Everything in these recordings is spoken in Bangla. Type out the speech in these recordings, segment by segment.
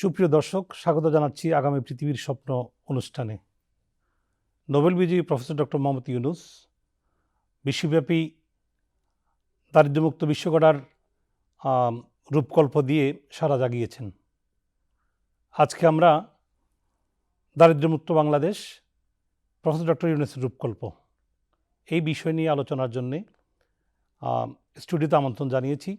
সুপ্রিয় দর্শক, স্বাগত জানাচ্ছি আগামী পৃথিবীর স্বপ্ন অনুষ্ঠানে। নোবেল বিজয়ী প্রফেসর ডক্টর মোহাম্মদ ইউনুস, বিশ্বব্যাপী দারিদ্র্যমুক্ত বিশ্ব গড়ার রূপকল্প দিয়ে সারা জাগিয়েছেন। আজকে আমরা দারিদ্র্যমুক্ত বাংলাদেশ, প্রফেসর ডক্টর ইউনুসের রূপকল্প এই বিষয় নিয়ে আলোচনার জন্যে স্টুডিওতে আমন্ত্রণ জানিয়েছি।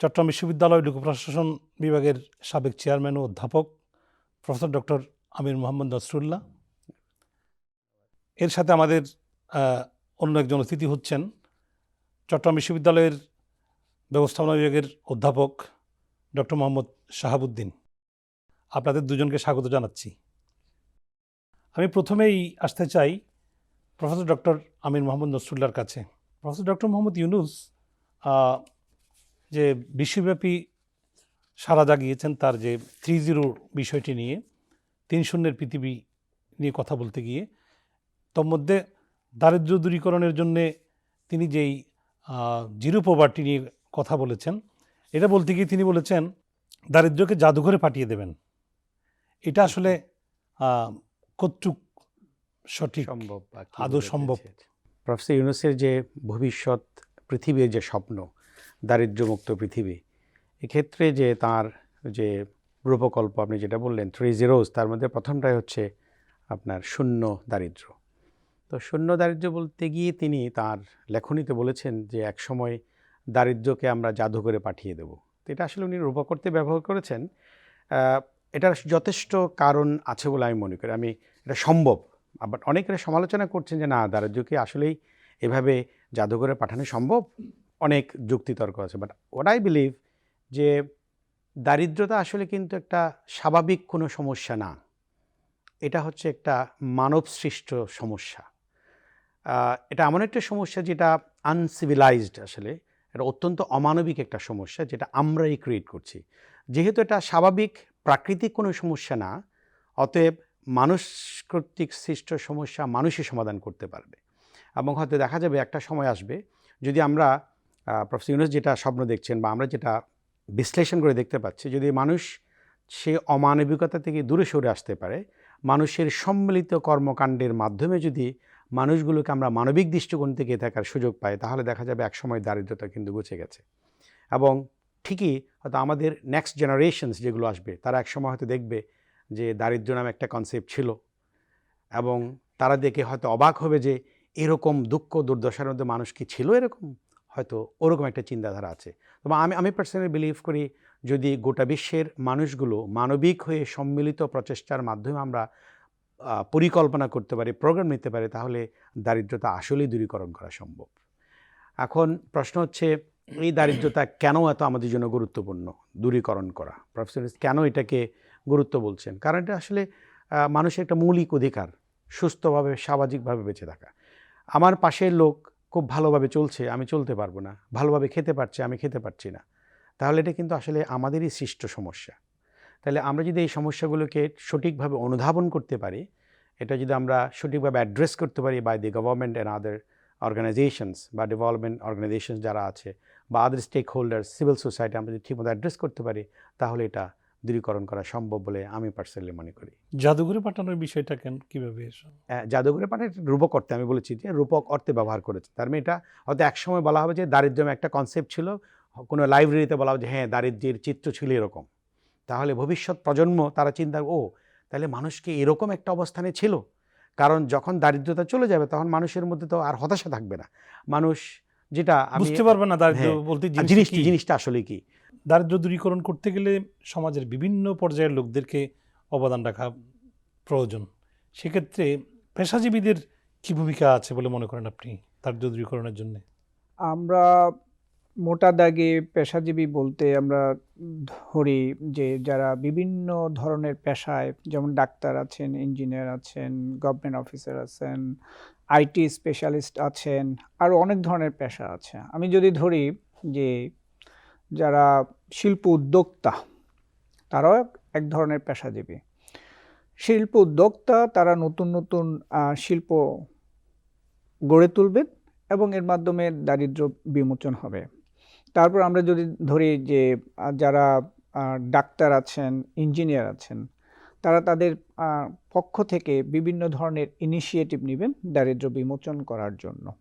চট্টগ্রাম বিশ্ববিদ্যালয় লোক প্রশাসন বিভাগের সাবেক চেয়ারম্যান ও অধ্যাপক প্রফেসর ডক্টর আমির মোহাম্মদ নসরুল্লাহ। এর সাথে আমাদের অন্য একজন অতিথি হচ্ছেন চট্টগ্রাম বিশ্ববিদ্যালয়ের ব্যবস্থাপনা বিভাগের অধ্যাপক ডক্টর মোহাম্মদ শাহাবুদ্দিন। আপনাদের দুজনকে স্বাগত জানাচ্ছি। আমি প্রথমেই আসতে চাই প্রফেসর ডক্টর আমির মোহাম্মদ নসরুল্লাহর কাছে। প্রফেসর ডক্টর মোহাম্মদ ইউনুস যে বিশ্বব্যাপী সারা জাগিয়েছেন তার যে থ্রি জিরো বিষয়টি নিয়ে তিন শূন্যের পৃথিবী নিয়ে কথা বলতে গিয়ে তোর মধ্যে দারিদ্র দূরীকরণের জন্যে তিনি যেই জিরো পভার্টি নিয়ে কথা বলেছেন এটা বলতে গিয়ে তিনি বলেছেন দারিদ্র্যকে জাদুঘরে পাঠিয়ে দেবেন এটা আসলে কতটুক সঠিক সম্ভব আদৌ সম্ভব? প্রফেসর ইউনুসের যে ভবিষ্যৎ পৃথিবীর যে স্বপ্ন দারিদ্র্যমুক্ত পৃথিবী। এক্ষেত্রে যে তার যে রূপকল্প আপনি যেটা বললেন থ্রি জিরোজ তার মধ্যে প্রথমটাই হচ্ছে আপনার শূন্য দারিদ্র্য। তো শূন্য দারিদ্র্য বলতে গিয়ে তিনি তার লেখনীতে বলেছেন যে একসময় দারিদ্র্যকে আমরা জাদুঘরে পাঠিয়ে দেব। তো এটা আসলে উনি রূপক করতে ব্যবহার করেছেন। এটার যথেষ্ট কারণ আছে বলে আমি মনে করি। আমি, এটা সম্ভব, আবার অনেকের সমালোচনা করছেন যে না, দারিদ্র্যকে আসলেই এভাবে জাদুঘরে পাঠানো সম্ভব? অনেক যুক্তিতর্ক আছে বাট ওয়াট আই বিলিভ যে দারিদ্রতা আসলে কিন্তু একটা স্বাভাবিক কোনো সমস্যা না। এটা হচ্ছে একটা মানব সৃষ্ট সমস্যা এটা এমন একটা সমস্যা যেটা আনসিভিলাইজড আসলে, এটা অত্যন্ত অমানবিক একটা সমস্যা যেটা আমরাই ক্রিয়েট করছি। যেহেতু এটা স্বাভাবিক প্রাকৃতিক কোনো সমস্যা না, অতএব মানুষ কর্তৃক সৃষ্ট সমস্যা মানুষই সমাধান করতে পারবে। এবং হয়তো দেখা যাবে একটা সময় আসবে, যদি আমরা প্রফেসর ইউনুস যেটা স্বপ্ন দেখছেন বা আমরা যেটা বিশ্লেষণ করে দেখতে পাচ্ছি, যদি মানুষ সে অমানবিকতা থেকে দূরে সরে আসতে পারে, মানুষের সম্মিলিত কর্মকাণ্ডের মাধ্যমে যদি মানুষগুলোকে আমরা মানবিক দৃষ্টিকোণ থেকে থাকার সুযোগ পাই, তাহলে দেখা যাবে একসময় দারিদ্রতা কিন্তু গুছে গেছে। এবং ঠিকই হয়তো আমাদের নেক্সট জেনারেশনস যেগুলো আসবে, তারা একসময় হয়তো দেখবে যে দারিদ্র্য নামে একটা কনসেপ্ট ছিল এবং তারা দেখে হয়তো অবাক হবে যে এরকম দুঃখ দুর্দশার মধ্যে মানুষ কি ছিল এরকম। হয়তো ওরকম একটা চিন্তাধারা আছে। তবে আমি আমি পার্সোনালি বিলিভ করি যদি গোটা বিশ্বের মানুষগুলো মানবিক হয়ে সম্মিলিত প্রচেষ্টার মাধ্যমে আমরা পরিকল্পনা করতে পারি প্রোগ্রাম নিতে পারি, তাহলে দারিদ্রতা আসলেই দূরীকরণ করা সম্ভব। এখন প্রশ্ন হচ্ছে, এই দারিদ্রতা কেন এত আমাদের জন্য গুরুত্বপূর্ণ? দূরীকরণ করা। প্রফেসর কেন এটাকে গুরুত্ব বলছেন? কারণ এটা আসলে মানুষের একটা মৌলিক অধিকার, সুস্থভাবে, সামাজিকভাবে বেঁচে থাকা। আমার পাশের লোক খুব ভালোভাবে চলছে, আমি চলতে পারব না। ভালোভাবে খেতে পারছে, আমি খেতে পারছি না। তাহলে এটা কিন্তু আসলে আমাদেরই সৃষ্ট সমস্যা। তাহলে আমরা যদি এই সমস্যাগুলোকে সঠিকভাবে অনুধাবন করতে পারি, এটা যদি আমরা সঠিকভাবে অ্যাড্রেস করতে পারি by the government and other organisations বা ডেভেলপমেন্ট অর্গানাইজেশনস যারা আছে বা other stakeholder civil society আমরা যদি ঠিকমতো অ্যাড্রেস করতে পারি, তাহলে এটা দূরীকরণ করা সম্ভব বলে আমি পার্সোনালি মনে করি। জাদুঘরে পাঠানোর বিষয়টা কেন? কীভাবে জাদুঘরে মানে রূপক অর্থে আমি বলেছি যে রূপক অর্থে ব্যবহার করেছে। তার মানে এটা হয়তো একসময় বলা হবে যে দারিদ্র্য একটা কনসেপ্ট ছিল কোনো লাইব্রেরিতে বলা হবে যে হ্যাঁ দারিদ্র্যের চিত্র ছিল এরকম। তাহলে ভবিষ্যৎ প্রজন্ম তারা চিন্তা ও তাহলে মানুষকে এরকম একটা অবস্থানে ছিল? কারণ যখন দারিদ্রতা চলে যাবে তখন মানুষের মধ্যে তো আর হতাশা থাকবে না। মানুষ যেটা বুঝতে পারবে না দারিদ্র হ্যাঁ, বলতে জিনিসটা আসলে কি? দারিদ্র দূরীকরণ করতে গেলে সমাজের বিভিন্ন পর্যায়ের লোকদেরকে অবদান রাখা প্রয়োজন। সেক্ষেত্রে পেশাজীবীদের কি ভূমিকা আছে বলে মনে করেন আপনি দারিদ্র দূরীকরণের জন্য? আমরা মোটা দাগে পেশাজীবী বলতে আমরা ধরি যে যারা বিভিন্ন ধরনের পেশায়, যেমন ডাক্তার আছেন, ইঞ্জিনিয়ার আছেন গভর্নমেন্ট অফিসার আছেন আইটি স্পেশালিস্ট আছেন, আরও অনেক ধরনের পেশা আছে। আমি যদি ধরি যে যারা শিল্প উদ্যোক্তা, তারাও এক- ধরনের পেশাজীবী। শিল্প উদ্যোক্তা তারা নতুন নতুন শিল্প গড়ে তুলবেন এবং এর মাধ্যমে দারিদ্র্য বিমোচন হবে। তারপর আমরা যদি ধরি যে যারা ডাক্তার আছেন, ইঞ্জিনিয়ার আছেন, তারা তাদের পক্ষ থেকে বিভিন্ন ধরনের ইনিশিয়েটিভ নেবেন দারিদ্র্য বিমোচন করার জন্য।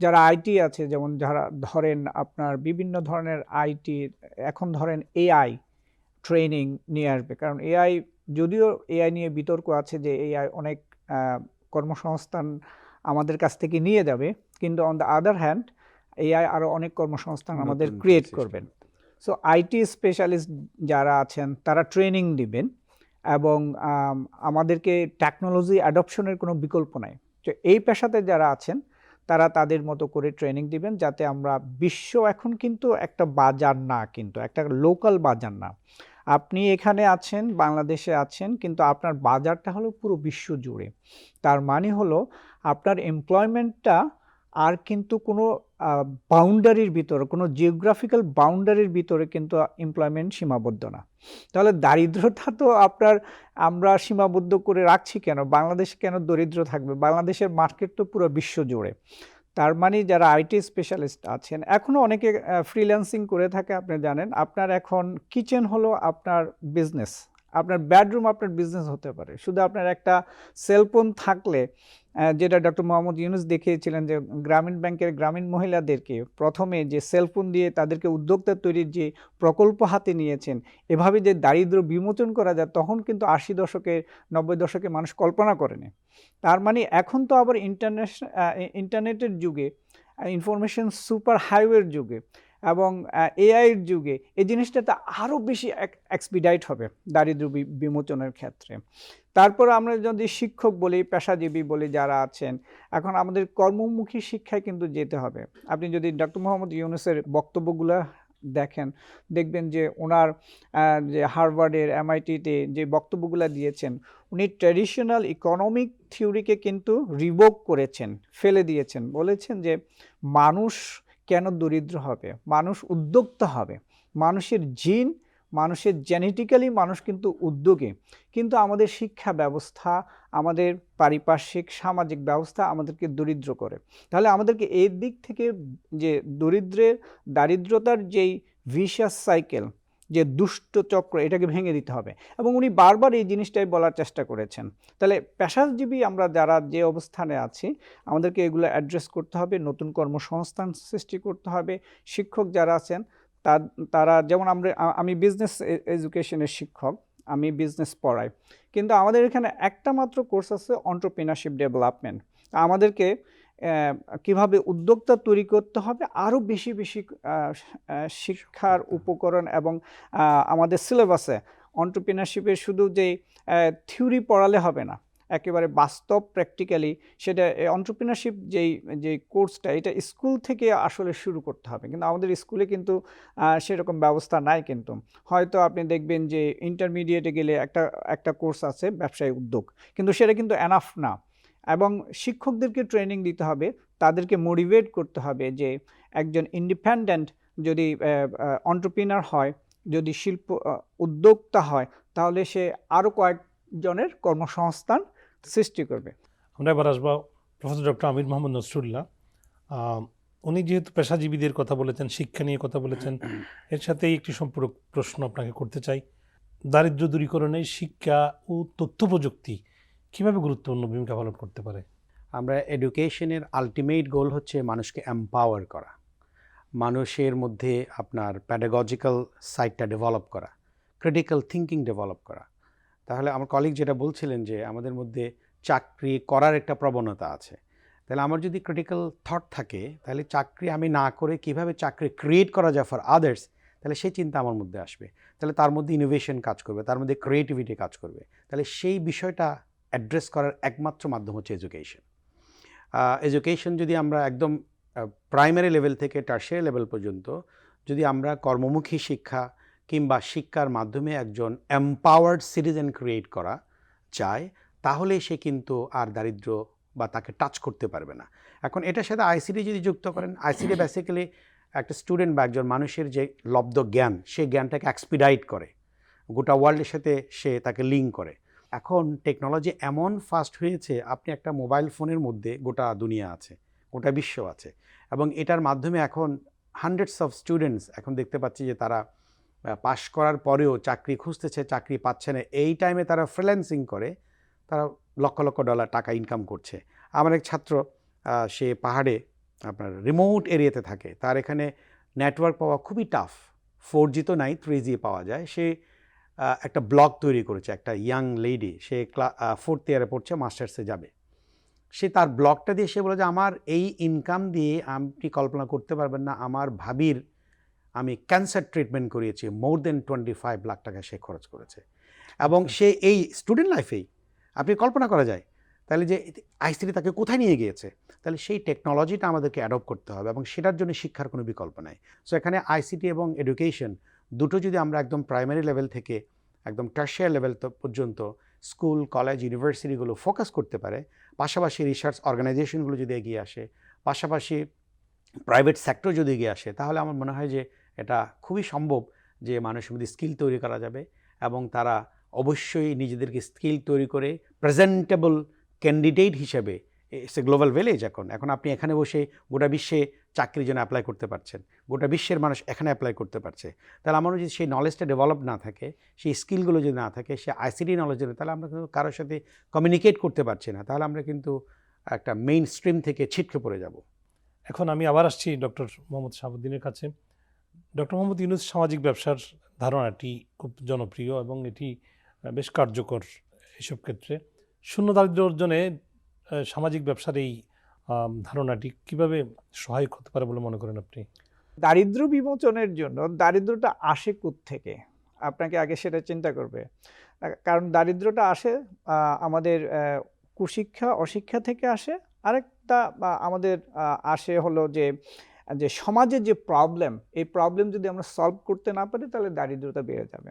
যারা আইটি আছে যেমন যারা ধরেন আপনার বিভিন্ন ধরনের আইটি এখন ধরেন এআই ট্রেনিং নিয়ে আসবে। কারণ এআই যদিও এআই নিয়ে বিতর্ক আছে যে এআই অনেক কর্মসংস্থান আমাদের কাছ থেকে নিয়ে যাবে কিন্তু on the other hand AI আরও অনেক কর্মসংস্থান আমাদের ক্রিয়েট করবেন। সো আইটি স্পেশালিস্ট যারা আছেন তারা ট্রেনিং দিবেন এবং আমাদেরকে টেকনোলজি অ্যাডপশনের কোনো বিকল্প নাই। তো এই পেশাতে যারা আছেন তারা তাদের মতো করে ট্রেনিং দিবেন যাতে আমরা বিশ্ব এখন কিন্তু একটা বাজার না কিন্তু, একটা লোকাল বাজার না। আপনি এখানে আছেন, বাংলাদেশে আছেন, কিন্তু আপনার বাজারটা হলো পুরো বিশ্ব জুড়ে। তার মানে হলো আপনার এমপ্লয়মেন্টটা আর কিন্তু কোনো বাউন্ডারির ভিতরে, কোনো জিওগ্রাফিক্যাল বাউন্ডারির ভিতরে কিন্তু এমপ্লয়মেন্ট সীমাবদ্ধ না। তাহলে দারিদ্রতা তো আপনার আমরা সীমাবদ্ধ করে রাখছি কেন? বাংলাদেশ কেন দরিদ্র থাকবে? বাংলাদেশের মার্কেট তো পুরো বিশ্ব জুড়ে। তার মানে যারা আইটি স্পেশালিস্ট আছেন এখনও অনেকে ফ্রিল্যান্সিং করে থাকে, আপনি জানেন। আপনার এখন কিচেন হলো আপনার বিজনেস আপনার বেডরুম আপনার বিজনেস হতে পারে। শুধু আপনার একটা সেলফোন থাকলে যেটা ডক্টর মোহাম্মদ ইউনুস দেখিয়েছিলেন যে গ্রামীণ ব্যাংকের গ্রামীণ মহিলাদেরকে প্রথমে যে সেলফোন দিয়ে তাদেরকে উদ্যোক্তা তৈরির যে প্রকল্প হাতে নিয়েছেন, এভাবে যে দারিদ্র বিমোচন করা যায়, তখন কিন্তু আশি দশকে নব্বই দশকে মানুষ কল্পনা করেনি। তার মানে এখন তো আবার ইন্টারন্যাশনাল ইন্টারনেটের যুগে ইনফরমেশন সুপার হাইওয়ের যুগে এবং এআইয়ের যুগে এই জিনিসটাতে আরও বেশি এক্সপিডাইট হবে দারিদ্র বিমোচনের ক্ষেত্রে। তারপর আমরা যদি শিক্ষক বলি, পেশাজীবী বলি, যারা আছেন, এখন আমাদের কর্মমুখী শিক্ষায় কিন্তু যেতে হবে। আপনি যদি ডক্টর মোহাম্মদ ইউনুসের বক্তব্যগুলো দেখেন, দেখবেন যে ওনার যে হার্ভার্ডের এমআইটিতে যে বক্তব্যগুলো দিয়েছেন, উনি ট্র্যাডিশনাল ইকোনমিক থিওরিকে কিন্তু রিভোক করেছেন, ফেলে দিয়েছেন। বলেছেন যে মানুষ কেন দরিদ্র হবে? মানুষ উদ্যোক্তা হবে। মানুষের জিন, মানুষের জেনেটিক্যালি মানুষ কিন্তু উদ্যোগে। কিন্তু আমাদের শিক্ষা ব্যবস্থা, আমাদের পারিপার্শ্বিক সামাজিক ব্যবস্থা আমাদেরকে দরিদ্র করে। তাহলে আমাদেরকে এই দিক থেকে যে দরিদ্রের দারিদ্রতার যেই ভিশাস সাইকেল যে দুষ্ট চক্র, এটাকে ভেঙে দিতে হবে। এবং উনি বারবার এই জিনিসটাই বলার চেষ্টা করেছেন। তাহলে পেশাজীবী আমরা যারা যে অবস্থানে আছি, আমাদেরকে এগুলো অ্যাড্রেস করতে হবে, নতুন কর্মসংস্থান সৃষ্টি করতে হবে। শিক্ষক যারা আছেন তারা যেমন আমরা আমি বিজনেস এডুকেশনের শিক্ষক, আমি বিজনেস পড়াই। কিন্তু আমাদের এখানে একটা মাত্র কোর্স আছে অন্টারপ্রিনারশিপ ডেভেলপমেন্ট আমাদেরকে কীভাবে উদ্যোক্তা তৈরি করতে হবে আরও বেশি বেশি শিক্ষার উপকরণ এবং আমাদের সিলেবাসে অন্টারপ্রিনারশিপের শুধু যে থিওরি পড়ালে হবে না একেবারে বাস্তব প্র্যাকটিক্যালি সেটা অন্টারপ্রিনারশিপ যেই যে কোর্সটা এটা স্কুল থেকে আসলে শুরু করতে হবে। কিন্তু আমাদের স্কুলে কিন্তু সেরকম ব্যবস্থা নাই কিন্তু। হয়তো আপনি দেখবেন যে ইন্টারমিডিয়েটে গেলে একটা একটা কোর্স আছে ব্যবসায়ী উদ্যোগ। কিন্তু সেটা কিন্তু এনাফ না। এবং শিক্ষকদেরকে ট্রেনিং দিতে হবে, তাদেরকে মোটিভেট করতে হবে যে একজন ইন্ডিপেন্ডেন্ট যদি অন্টারপ্রিনার হয়, যদি শিল্প উদ্যোক্তা হয়, তাহলে সে আরও কয়েকজনের কর্মসংস্থান সৃষ্টি করবে। আমরা এবার আসব প্রফেসর ডক্টর আমির মোহাম্মদ নসরুল্লাহ। উনি যেহেতু পেশাজীবীদের কথা বলেছেন, শিক্ষা নিয়ে কথা বলেছেন, এর সাথেই একটি সম্পূরক প্রশ্ন আপনাকে করতে চাই। দারিদ্র দূরীকরণে শিক্ষা ও তথ্য প্রযুক্তি কীভাবে গুরুত্বপূর্ণ ভূমিকা পালন করতে পারে? আমরা এডুকেশনের আলটিমেট গোল হচ্ছে মানুষকে এম্পাওয়ার করা। মানুষের মধ্যে আপনার প্যাডাগজিক্যাল সাইডটা ডেভেলপ করা ক্রিটিক্যাল থিঙ্কিং ডেভেলপ করা। তাহলে আমার কলিগ যেটা বলছিলেন যে, আমাদের মধ্যে চাকরি করার একটা প্রবণতা আছে। তাহলে আমার যদি ক্রিটিক্যাল থট থাকে, তাহলে চাকরি আমি না করে কীভাবে চাকরি ক্রিয়েট করা যায় ফর আদার্স তাহলে সেই চিন্তা আমার মধ্যে আসবে। তাহলে তার মধ্যে ইনোভেশন কাজ করবে, তার মধ্যে ক্রিয়েটিভিটি কাজ করবে। তাহলে সেই বিষয়টা অ্যাড্রেস করার একমাত্র মাধ্যম হচ্ছে এডুকেশন। এডুকেশন যদি আমরা একদম প্রাইমারি লেভেল থেকে টার্সিয়ারি লেভেল পর্যন্ত যদি আমরা কর্মমুখী শিক্ষা কিংবা শিক্ষার মাধ্যমে একজন এম্পাওয়ার্ড সিটিজেন ক্রিয়েট করা চায় তাহলে সে কিন্তু আর দারিদ্র বা তাকে টাচ করতে পারবে না। এখন এটার সাথে আইসিডি যদি যুক্ত করেন আইসিডি বেসিক্যালি একটা স্টুডেন্ট বা একজন মানুষের যে লব্ধ জ্ঞান সেই জ্ঞানটাকে এক্সপিডাইট করে। গোটা ওয়ার্ল্ডের সাথে সে তাকে লিঙ্ক করে। এখন টেকনোলজি এমন ফাস্ট হয়েছে, আপনি একটা মোবাইল ফোনের মধ্যে গোটা দুনিয়া আছে, গোটা বিশ্ব আছে। এবং এটার মাধ্যমে এখন হান্ড্রেডস অফ স্টুডেন্টস এখন দেখতে পাচ্ছি যে তারা পাশ করার পরেও চাকরি খুঁজতেছে, চাকরি পাচ্ছে না। এই টাইমে তারা ফ্রিল্যান্সিং করে, তারা লক্ষ লক্ষ ডলার টাকা ইনকাম করছে। আমার এক ছাত্র সে পাহাড়ে আপনার রিমোট এরিয়াতে থাকে। তার এখানে নেটওয়ার্ক পাওয়া খুবই টাফ ফোর জি তো নাই থ্রি জি পাওয়া যায়। সে একটা ব্লগ তৈরি করেছে একটা ইয়াং লেডি সে ক্লা ফোর্থ ইয়ারে পড়ছে মাস্টার্সে যাবে। সে তার ব্লগটা দিয়ে সে বলে যে আমার এই ইনকাম দিয়ে আপনি কল্পনা করতে পারবেন না আমার ভাবির আমি ক্যান্সার ট্রিটমেন্ট করিয়েছি more than twenty five lakh টাকা সে খরচ করেছে। এবং সে এই স্টুডেন্ট লাইফেই আপনি কল্পনা করা যায় তাহলে যে আইসিটি তাকে কোথায় নিয়ে গিয়েছে? তাহলে সেই টেকনোলজিটা আমাদেরকে অ্যাডপ্ট করতে হবে এবং সেটার জন্য শিক্ষার কোনো বিকল্প নাই। সো এখানে আইসিটি এবং এডুকেশন দুটো যদি আমরা একদম প্রাইমারি লেভেল থেকে একদম টার্সিয়ার লেভেল পর্যন্ত স্কুল কলেজ ইউনিভার্সিটিগুলো ফোকাস করতে পারে, পাশাপাশি রিসার্চ অর্গানাইজেশনগুলো যদি এগিয়ে আসে, পাশাপাশি প্রাইভেট সেক্টর যদি এগিয়ে আসে, তাহলে আমার মনে হয় যে এটা খুবই সম্ভব যে মানুষের মধ্যে স্কিল তৈরি করা যাবে এবং তারা অবশ্যই নিজেদেরকে স্কিল তৈরি করে প্রেজেন্টেবল ক্যান্ডিডেট হিসেবে, এ গ্লোবাল ভিলেজ এখন। এখন আপনি এখানে বসে গোটা বিশ্বে চাকরির জন্য অ্যাপ্লাই করতে পারছেন। গোটা বিশ্বের মানুষ এখানে অ্যাপ্লাই করতে পারছে। তাহলে আমার যদি সেই নলেজটা ডেভেলপ না থাকে, সেই স্কিলগুলো যদি না থাকে সে আইসিটি নলেজ যদি তাহলে আমরা কিন্তু কারোর সাথে কমিউনিকেট করতে পারছি না। তাহলে আমরা কিন্তু একটা মেইন স্ট্রিম থেকে ছিটকে পড়ে যাব। এখন আমি আবার আসছি ডক্টর মোহাম্মদ শাহাবুদ্দিনের কাছে। ডক্টর মোহাম্মদ ইউনুস সামাজিক ব্যবসার ধারণাটি খুব জনপ্রিয় এবং এটি বেশ কার্যকর এসব ক্ষেত্রে। শূন্য দারিদ্র্য অর্জনে সামাজিক ব্যবসার এই ধারণাটি কীভাবে সহায়ক হতে পারে বলে মনে করেন আপনি? দারিদ্র বিমোচনের জন্য দারিদ্রটা আসে থেকে আপনাকে আগে সেটা চিন্তা করবে। কারণ দারিদ্রটা আসে আমাদের কুশিক্ষা, অশিক্ষা থেকে আসে। আরেকটা আমাদের আসে হলো যে যে সমাজের যে প্রবলেম এই প্রবলেম যদি আমরা সলভ করতে না পারি, তাহলে দারিদ্রতা বেড়ে যাবে।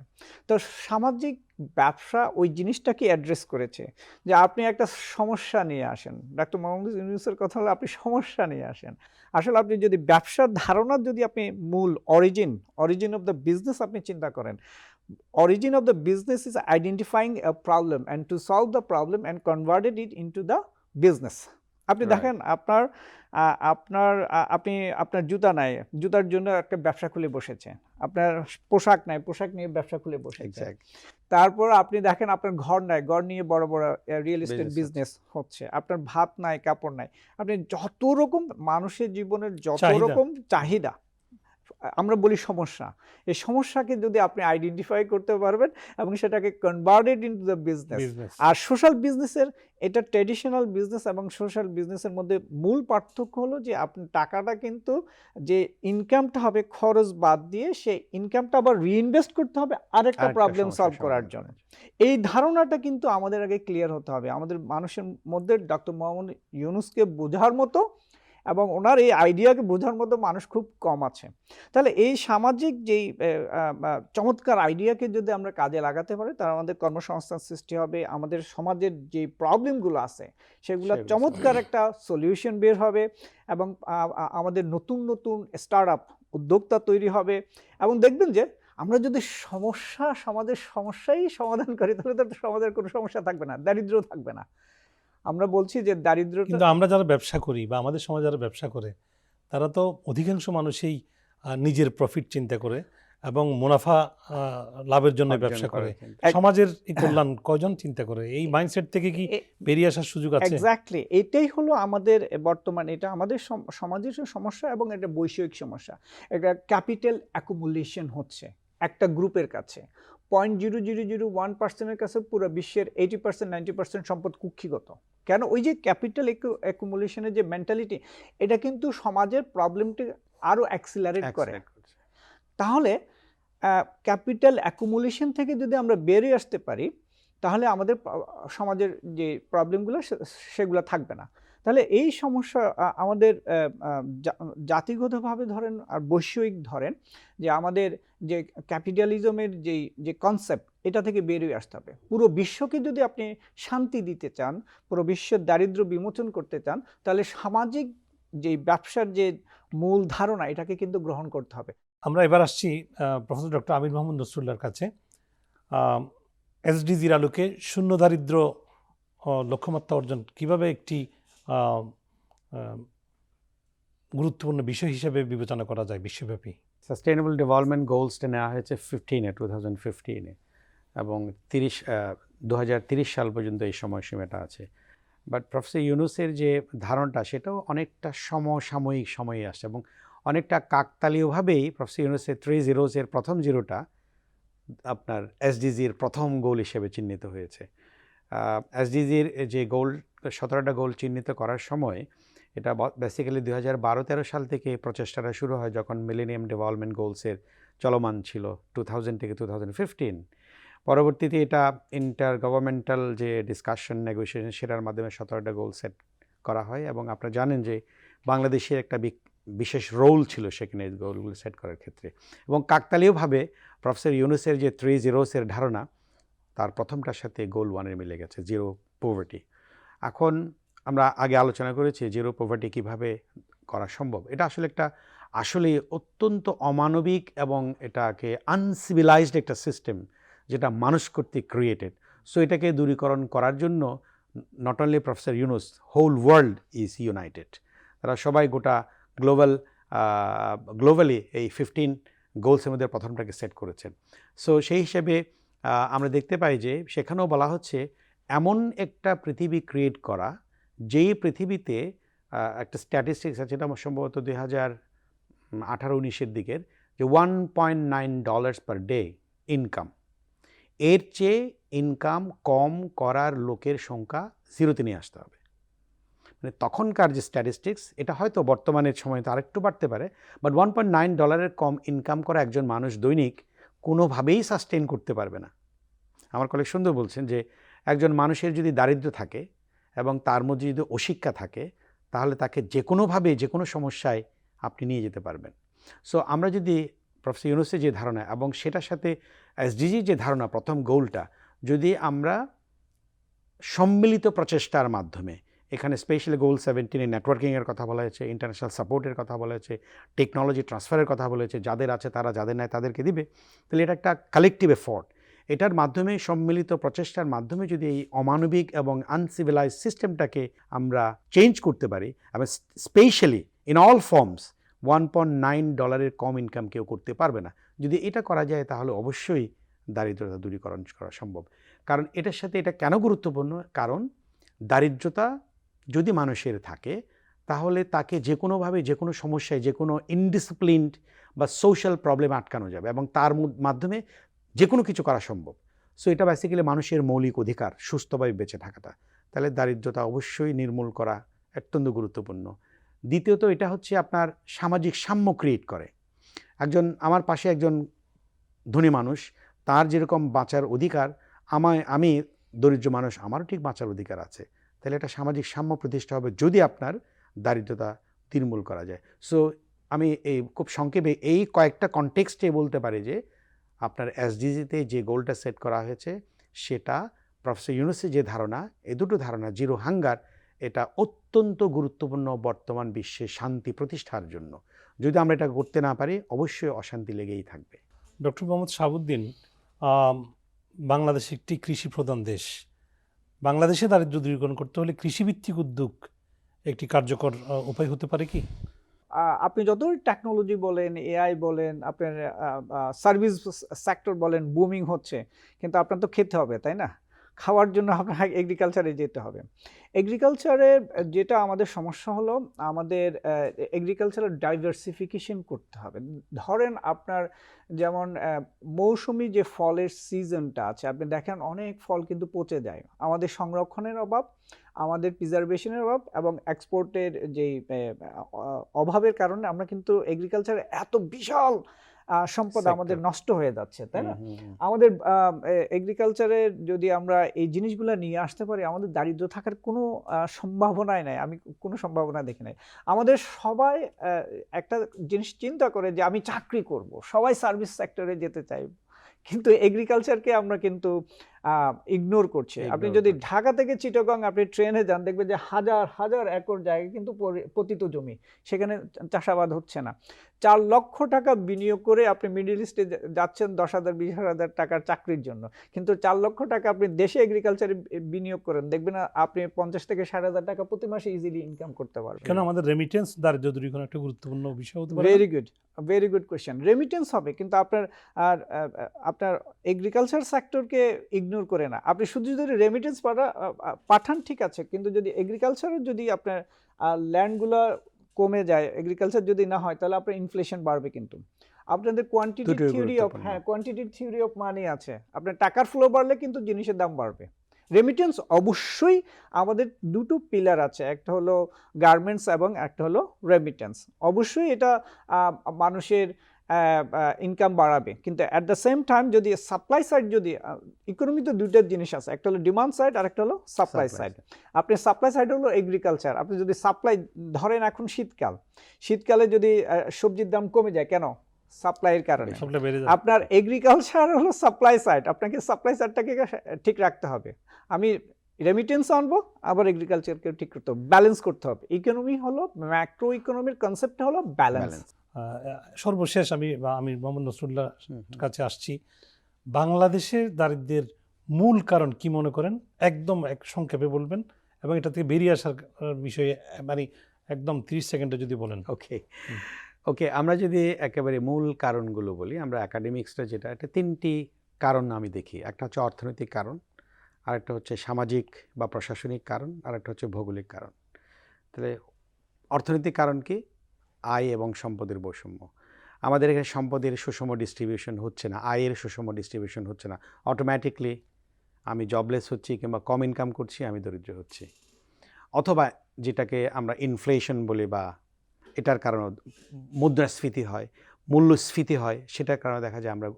তো সামাজিক ব্যবসা ওই জিনিসটাকে অ্যাড্রেস করেছে যে আপনি একটা সমস্যা নিয়ে আসেন। ডাক্তার মোহাম্মদ ইউনুসের কথা হলো, আপনি সমস্যা নিয়ে আসেন। আসলে আপনি যদি ব্যবসার ধারণার যদি আপনি মূল origin origin of the business আপনি চিন্তা করেন origin of the business is identifying a problem and to solve the problem and converted it into the business আপনি দেখেন আপনার আপনার আপনি আপনার জুতা নাই জুতার জন্য একটা ব্যবসা খুলে বসেছে। আপনার পোশাক নাই পোশাক নিয়ে ব্যবসা খুলে বসেছে। তারপর আপনি দেখেন আপনার ঘর নাই ঘর নিয়ে বড় বড় রিয়েল এস্টেট বিজনেস হচ্ছে। আপনার ভাত নাই কাপড় নাই। আপনি যত রকম মানুষের জীবনের যত রকম চাহিদা আমরা বলি সমস্যা। এই সমস্যাকে যদি আপনি আইডেন্টিফাই করতে পারবেন এবং সেটাকে কনভার্টেড ইনটু দ্য বিজনেস আর সোশ্যাল বিজনেসের এটা ট্র্যাডিশনাল বিজনেস এবং সোশ্যাল বিজনেসের মধ্যে মূল পার্থক্য হলো যে আপনি টাকাটা কিন্তু যে ইনকামটা হবে খরচ বাদ দিয়ে সেই ইনকামটা আবার রিইনভেস্ট করতে হবে আরেকটা প্রবলেম সলভ করার জন্য। এই ধারণাটা কিন্তু আমাদের আগে ক্লিয়ার হতে হবে। আমাদের মানুষের মধ্যে ডক্টর মোহাম্মদ ইউনুসকে বোঝার মতো এবং ওনার এই আইডিয়াকে বোঝার মতো মানুষ খুব কম আছে। তাহলে এই সামাজিক যেই চমৎকার আইডিয়াকে যদি আমরা কাজে লাগাতে পারি তার আমাদের কর্মসংস্থান সৃষ্টি হবে আমাদের সমাজের যে প্রবলেমগুলো আছে সেগুলো চমৎকার একটা সলিউশন বের হবে এবং আমাদের নতুন নতুন স্টার্ট আপ উদ্যোক্তা তৈরি হবে এবং দেখবেন যে আমরা যদি সমস্যা সমাজের সমস্যাই সমাধান করি তাহলে তো সমাজের কোনো সমস্যা থাকবে না দারিদ্র থাকবে না। আমরা বলছি যে দারিদ্রতা কিন্তু আমরা যারা ব্যবসা করি বা আমাদের সমাজ যারা ব্যবসা করে তারা তো অধিকাংশ মানুষই নিজের প্রফিট চিন্তা করে এবং মুনাফা লাভের জন্য ব্যবসা করে। সমাজের কল্যাণ কয়জন চিন্তা করে? এই মাইন্ডসেট থেকে কি বেরিয়ে আসার সুযোগ আছে? এক্স্যাক্টলি এটাই হলো আমাদের বর্তমান এটা আমাদের সমাজের সমস্যা এবং এটা বৈষয়িক সমস্যা। এটা ক্যাপিটাল অ্যাকুমুলেশন হচ্ছে একটা গ্রুপের কাছে। Point zero zero zero one পার্সেন্টের কাছে পুরো বিশ্বের এইটি পার্সেন্ট নাইনটি পার্সেন্ট সম্পদ কুক্ষিগত। কেন? ওই যে ক্যাপিটাল অ্যাকুমুলেশনের যে মেন্টালিটি এটা কিন্তু সমাজের প্রবলেমটি আরও অ্যাক্সিলারেট করে। তাহলে ক্যাপিটাল অ্যাকুমুলেশন থেকে যদি আমরা বেরিয়ে আসতে পারি তাহলে আমাদের সমাজের যে প্রবলেমগুলো সেগুলো থাকবে না। তাহলে এই সমস্যা আমাদের জাতিগতভাবে ধরেন আর বৈষয়িক ধরেন, যে আমাদের যে ক্যাপিটালিজমের যেই, যে কনসেপ্ট এটা থেকে বেরিয়ে আসতে হবে। পুরো বিশ্বকে যদি আপনি শান্তি দিতে চান, পুরো বিশ্বের দারিদ্র্য বিমোচন করতে চান, তাহলে সামাজিক যে ব্যবসার যে মূল ধারণা, এটাকে কিন্তু গ্রহণ করতে হবে। আমরা এবার আসছি প্রফেসর ডক্টর আমির মোহাম্মদ নসরুল্লার কাছে। এসডিজির আলোকে শূন্য দারিদ্র লক্ষ্যমাত্রা অর্জন কীভাবে একটি গুরুত্বপূর্ণ বিষয় হিসেবে বিবেচনা করা যায় বিশ্বব্যাপী। সাস্টেইনেবল ডেভেলপমেন্ট গোলসটা নেওয়া হয়েছে ফিফটিনে টু থাউজেন্ড ফিফটিনে এবং তিরিশ দু সাল পর্যন্ত এই সময়সীমাটা আছে। বাট প্রফেসর ইউনুসের যে ধারণটা, সেটাও অনেকটা সমসাময়িক সময়ে আসছে এবং অনেকটা কাকতালীয়ভাবেই প্রফেসর ইউনুসের থ্রি জিরোজের প্রথম জিরোটা আপনার এসডিজির প্রথম গোল হিসেবে চিহ্নিত হয়েছে। এসডিজির যে গোল সতেরোটা গোল চিহ্নিত করার সময় এটা বেসিক্যালি দুই হাজার বারো তেরো সাল থেকে প্রচেষ্টাটা শুরু হয় যখন মিলেনিয়াম ডেভেলপমেন্ট গোলসের চলমান ছিল টু থাউজেন্ড থেকে টু থাউজেন্ড ফিফটিন পরবর্তীতে এটা ইন্টার গভর্নমেন্টাল যে ডিসকাশন নেগোসিয়েশন সেটার মাধ্যমে সতেরোটা গোল সেট করা হয় এবং আপনারা জানেন যে বাংলাদেশের একটা বিশেষ রোল ছিল সেখানে গোলগুলো সেট করার ক্ষেত্রে। এবং কাকতালীয়ভাবে প্রফেসর ইউনুসের যে থ্রি জিরোসের ধারণা, তার প্রথমটার সাথে গোল ওয়ানের মিলে গেছে জিরো পোভার্টি এখন আমরা আগে আলোচনা করেছি জিরো পোভার্টি কীভাবে করা সম্ভব। এটা আসলে একটা আসলে অত্যন্ত অমানবিক এবং এটাকে আনসিভিলাইজড একটা সিস্টেম যেটা মানুষ কর্তৃক ক্রিয়েটেড সো এটাকে দূরীকরণ করার জন্য not only professor Yunus whole world is united তারা সবাই গোটা গ্লোবাল গ্লোবালি এই ফিফটিন গোলসের মধ্যে প্রথমটাকে সেট করেছেন। সো সেই হিসেবে আমরা দেখতে পাই যে সেখানেও বলা হচ্ছে এমন একটা পৃথিবী ক্রিয়েট করা, যেই পৃথিবীতে একটা স্ট্যাটিস্টিক্স আছে এটা সম্ভবত দুই হাজার আঠারো উনিশের দিকের, যে one point nine dollars per day income এর চেয়ে ইনকাম কম করার লোকের সংখ্যা জিরোতে নিয়ে আসতে হবে। মানে তখনকার যে স্ট্যাটিস্টিক্স এটা হয়তো বর্তমানের সময় তো আরেকটু বাড়তে পারে বাট ওয়ান পয়েন্ট নাইন ডলারের কম ইনকাম করা একজন মানুষ দৈনিক কোনোভাবেই সাস্টেন করতে পারবে না। আমার কলেজ সুন্দর বলছেন যে একজন মানুষের যদি দারিদ্র্য থাকে এবং তার মধ্যে যদি অশিক্ষা থাকে, তাহলে তাকে যে কোনোভাবে যে কোনো সমস্যায় আপনি নিয়ে যেতে পারবেন। সো আমরা যদি প্রফেসর ইউনুসের যে ধারণা এবং সেটার সাথে এসডিজির যে ধারণা, প্রথম গোলটা যদি আমরা সম্মিলিত প্রচেষ্টার মাধ্যমে, এখানে স্পেশালি গোল সেভেন্টিনে নেটওয়ার্কিংয়ের কথা বলা হয়েছে ইন্টারন্যাশনাল সাপোর্টের কথা বলা হয়েছে টেকনোলজি ট্রান্সফারের কথা বলা হয়েছে, যাদের আছে তারা, যাদের নেয় তাদেরকে দিবে, তাহলে এটা একটা কালেকটিভ এফোর্ট এটার মাধ্যমে, সম্মিলিত প্রচেষ্টার মাধ্যমে যদি এই অমানবিক এবং আনসিভিলাইজ সিস্টেমটাকে আমরা চেঞ্জ করতে পারি এবং specially in all forms one point nine ডলারের কম ইনকাম কেউ করতে পারবে না। যদি এটা করা যায়, তাহলে অবশ্যই দারিদ্রতা দূরীকরণ করা সম্ভব। কারণ এটার সাথে এটা কেন গুরুত্বপূর্ণ? কারণ দারিদ্রতা যদি মানুষের থাকে, তাহলে তাকে যে কোনোভাবে, যে কোনো সমস্যায়, যে কোনো ইনডিসিপ্লিনড বা সোশ্যাল প্রবলেম আটকানো যাবে এবং তার মাধ্যমে যে কোনো কিছু করা সম্ভব। সো এটা বেসিক্যালি মানুষের মৌলিক অধিকার সুস্থভাবে বেঁচে থাকাটা। তাহলে দারিদ্রতা অবশ্যই নির্মূল করা অত্যন্ত গুরুত্বপূর্ণ। দ্বিতীয়ত, এটা হচ্ছে আপনার সামাজিক সাম্য ক্রিয়েট করে। একজন, আমার পাশে একজন ধনী মানুষ, তার যেরকম বাঁচার অধিকার, আমায়, আমি দরিদ্র মানুষ, আমারও ঠিক বাঁচার অধিকার আছে। তাহলে এটা সামাজিক সাম্য প্রতিষ্ঠা হবে যদি আপনার দারিদ্রতা নির্মূল করা যায়। সো আমি এই খুব সংক্ষেপে এই কয়েকটা কনটেক্সটে বলতে পারি যে আপনার এসডিজিতে যে গোলটা সেট করা হয়েছে সেটা প্রফেসর ইউনুসের যে ধারণা এ দুটো ধারণা জিরো হাঙ্গার এটা অত্যন্ত গুরুত্বপূর্ণ বর্তমান বিশ্বে শান্তি প্রতিষ্ঠার জন্য। যদি আমরা এটা করতে না পারি অবশ্যই অশান্তি লেগেই থাকবে। ডক্টর মোহাম্মদ শাহাবুদ্দিন আম, বাংলাদেশ একটি কৃষি প্রধান দেশ। বাংলাদেশে দারিদ্র দূরীকরণ করতে হলে কৃষিভিত্তিক উদ্যোগ একটি কার্যকর উপায় হতে পারে কি? আপনি যতই টেকনোলজি বলেন এআই বলেন, আপনার সার্ভিস সেক্টর বলেন বুমিং হচ্ছে, কিন্তু আপনার তো খেতে হবে, তাই না? খাওয়ার জন্য আপনার এগ্রিকালচারে যেতে হবে। এগ্রিকালচারে যেটা আমাদের সমস্যা হলো, আমাদের এগ্রিকালচারের ডাইভার্সিফিকেশন করতে হবে। ধরেন আপনার যেমন মৌসুমি যে ফলের সিজনটা আছে, আপনি দেখেন অনেক ফল কিন্তু পচে যায়। আমাদের সংরক্ষণের অভাব, আমাদের প্রিজার্ভেশনের অভাব এবং এক্সপোর্টের যেই অভাবের কারণে আমরা কিন্তু এগ্রিকালচারে এত বিশাল সম্পদ আমাদের নষ্ট হয়ে যাচ্ছে তাই না। আমাদের এগ্রিকালচারে যদি আমরা এই জিনিসগুলো নিয়ে আসতে পারি আমাদের দারিদ্র থাকার কোনো সম্ভাবনাই নাই। আমি কোনো সম্ভাবনা দেখি নাই। আমাদের সবাই একটা জিনিস চিন্তা করে যে আমি চাকরি করব সবাই সার্ভিস সেক্টরে যেতে চাই কিন্তু এগ্রিকালচারকে আমরা কিন্তু ইগনোর করছে। আপনি যদি ঢাকা থেকে চিটাগং আপনি ট্রেনে যান দেখবেন যে হাজার হাজার একর জায়গা কিন্তু পতিত জমি। সেখানে চাষাবাদ হচ্ছে না। চার লক্ষ টাকা বিনিয়োগ করে আপনি মিডিল ইস্টে যাচ্ছেন দশ হাজার বিশ হাজার টাকার চাকরির জন্য। কিন্তু চার লক্ষ টাকা আপনি দেশে এগ্রিকালচারে বিনিয়োগ করেন দেখবেন আপনি পঞ্চাশ থেকে ষাট হাজার টাকা প্রতি মাসে ইজিলি ইনকাম করতে পারবেন। কেন আমাদের রেমিটেন্স দারিদ্র দূরীকরণ একটা গুরুত্বপূর্ণ বিষয় হতে পারে very good very good question remittance হবে কিন্তু আপনার আর আপনার এগ্রিকালচার সেক্টরকে ইগনোর করে না। আপনি শুধু যদি রেমিটেন্স পাঠা পাঠান ঠিক আছে কিন্তু যদি এগ্রিকালচারের যদি আপনার ল্যান্ডগুলো কমে যায় এগ্রিকালচার যদি না হয় তাহলে আপনার ইনফ্লেশন বাড়বে কিন্তু। আপনাদের কোয়ান্টিটি থিওরি অফ হ্যাঁ কোয়ান্টিটি থিওরি অফ মানি আছে। আপনার টাকার ফ্লো বাড়লে কিন্তু জিনিসের দাম বাড়বে। রেমিটেন্স অবশ্যই আমাদের দুটো পিলার আছে একটা হলো গার্মেন্টস এবং একটা হলো রেমিটেন্স অবশ্যই এটা মানুষের ইনকাম বাড়াবে। কিন্তু অ্যাট দ্য সেম টাইম যদি সাপ্লাই সাইড যদি ইকোনমি তো দুইটা জিনিস আছে। একটা হলো ডিমান্ড সাইড আর একটা হলো সাপ্লাই সাইড আপনি সাপ্লাই সাইড হলো এগ্রিকালচার আপনি যদি সাপ্লাই ধরেন এখন শীতকাল শীতকালে যদি সবজির দাম কমে যায় কেন? সাপ্লাইয়ের কারণে। আপনার এগ্রিকালচার হলো সাপ্লাই সাইড আপনাকে সাপ্লাই সাইডটাকে ঠিক রাখতে হবে। আমি রেমিটেন্স আনব আবার এগ্রিকালচারকে ঠিক করতে হবে। ব্যালেন্স করতে হবে। ইকোনমি হলো ম্যাক্রো ইকোনমির কনসেপ্ট হলো ব্যালেন্স সর্বশেষ আমি বা আমি মোহাম্মদ নসরুল্লাহ। কাছে আসছি। বাংলাদেশের দারিদ্র্যের মূল কারণ কি মনে করেন? একদম এক সংক্ষেপে বলবেন এবং এটা থেকে বেরিয়ে আসার বিষয়ে মানে একদম তিরিশ সেকেন্ডে যদি বলেন। ওকে। ওকে আমরা যদি একেবারে মূল কারণগুলো বলি আমরা একাডেমিক্সটা যেটা এটা তিনটি কারণ আমি দেখি। একটা হচ্ছে অর্থনৈতিক কারণ আরেকটা হচ্ছে সামাজিক বা প্রশাসনিক কারণ আর একটা হচ্ছে ভৌগোলিক কারণ। তাহলে অর্থনৈতিক কারণ কি? আয় এবং সম্পদের বৈষম্য। আমাদের এখানে সম্পদের সুষম ডিস্ট্রিবিউশন হচ্ছে না, আয়ের সুষম ডিস্ট্রিবিউশন হচ্ছে না। অটোমেটিকলি আমি জবলেস হচ্ছি কিংবা কম ইনকাম করছি, আমি দরিদ্র হচ্ছি। অথবা যেটাকে আমরা ইনফ্লেশন বলি বা এটার কারণে মুদ্রাস্ফীতি হয়, মূল্যস্ফীতি হয়, সেটার কারণে দেখা যায় আমরা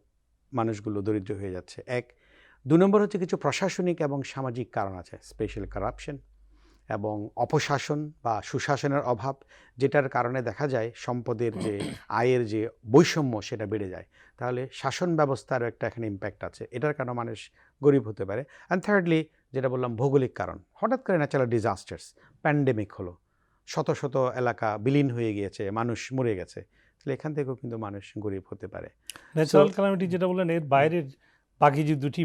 মানুষগুলো দরিদ্র হয়ে যাচ্ছে। এক, দু নম্বর হচ্ছে কিছু প্রশাসনিক এবং সামাজিক কারণ আছে স্পেশাল কারাপশন এবং অপশাসন বা সুশাসনের অভাব যেটার কারণে দেখা যায় সম্পদের যে আয়ের যে বৈষম্য সেটা বেড়ে যায়। তাহলে শাসন ব্যবস্থারও একটা এখানে ইম্প্যাক্ট আছে। এটার কারণে মানুষ গরিব হতে পারে। অ্যান্ড থার্ডলি যেটা বললাম ভৌগোলিক কারণ। হঠাৎ করে ন্যাচারাল ডিজাস্টার্স প্যান্ডেমিক হলো। শত শত এলাকা বিলীন হয়ে গিয়েছে মানুষ মরে গেছে। তাহলে এখান থেকেও কিন্তু মানুষ গরিব হতে পারে। ন্যাচারাল ক্যালামিটি যেটা বললেন এর বাইরের বাকি যে দুটি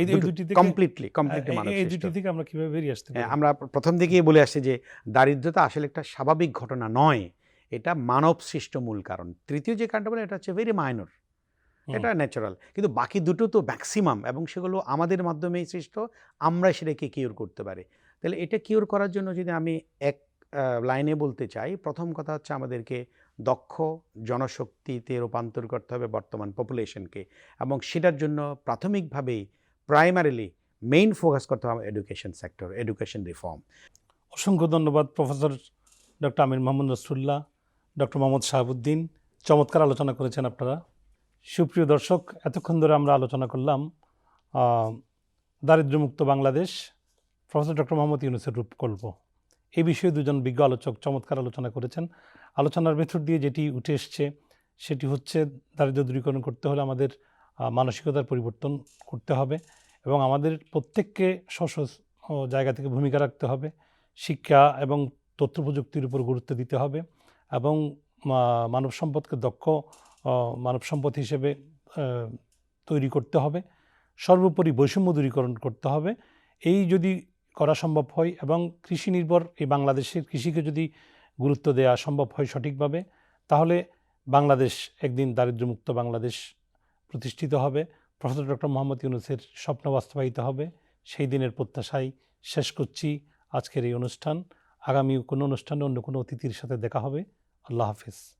এই কমপ্লিটলি কমপ্লিটলি এই-। দুটি থেকে আমরা কীভাবে বেরিয়ে আসতে হ্যাঁ, আমরা প্রথম দিকেই বলে আসছি যে দারিদ্রতা আসলে একটা স্বাভাবিক ঘটনা নয় এটা মানব সৃষ্ট মূল কারণ। তৃতীয় যে কারণটা বলে এটা হচ্ছে ভেরি মাইনর এটা ন্যাচারাল কিন্তু বাকি দুটো তো ম্যাক্সিমাম এবং সেগুলো আমাদের মাধ্যমেই সৃষ্ট আমরা সেটাকে কিওর করতে পারি। তাহলে এটা কিওর করার জন্য যদি আমি এক লাইনে বলতে চাই প্রথম কথা হচ্ছে আমাদেরকে দক্ষ জনশক্তিতে রূপান্তর করতে হবে বর্তমান পপুলেশনকে এবং সেটার জন্য প্রাথমিকভাবেই প্রাইমারিলি মেইন ফোকাস করতে হবে এডুকেশন সেক্টর এডুকেশন রিফর্ম অসংখ্য ধন্যবাদ প্রফেসর ডক্টর আমির মোহাম্মদ রসুল্লাহ ডক্টর মোহাম্মদ শাহাবুদ্দিন। চমৎকার আলোচনা করেছেন আপনারা। সুপ্রিয় দর্শক, এতক্ষণ ধরে আমরা আলোচনা করলাম দারিদ্র্যমুক্ত বাংলাদেশ প্রফেসর ডক্টর মোহাম্মদ ইউনুসের রূপকল্প। এই বিষয়ে দুজন বিজ্ঞ আলোচক চমৎকার আলোচনা করেছেন। আলোচনার ভেতর দিয়ে যেটি উঠে এসছে, সেটি হচ্ছে দারিদ্র দূরীকরণ করতে হলে আমাদের মানসিকতার পরিবর্তন করতে হবে এবং আমাদের প্রত্যেককে স্ব জায়গা থেকে ভূমিকা রাখতে হবে। শিক্ষা এবং তথ্য প্রযুক্তির উপর গুরুত্ব দিতে হবে এবং মানব সম্পদকে দক্ষ মানব সম্পদ হিসেবে তৈরি করতে হবে। সর্বোপরি বৈষম্য দূরীকরণ করতে হবে। এই যদি করা সম্ভব হয় এবং কৃষি নির্ভর এই বাংলাদেশের কৃষিকে যদি গুরুত্ব দেওয়া সম্ভব হয় সঠিকভাবে, তাহলে বাংলাদেশ একদিন দারিদ্রমুক্ত বাংলাদেশ প্রতিষ্ঠিত হবে। প্রফেসর ডক্টর মোহাম্মদ ইউনুসের স্বপ্ন বাস্তবায়িত হবে। সেই দিনের প্রত্যাশায় শেষ করছি আজকের এই অনুষ্ঠান। আগামী কোনো অনুষ্ঠানে অন্য কোনো অতিথির সাথে দেখা হবে। আল্লাহ হাফিজ।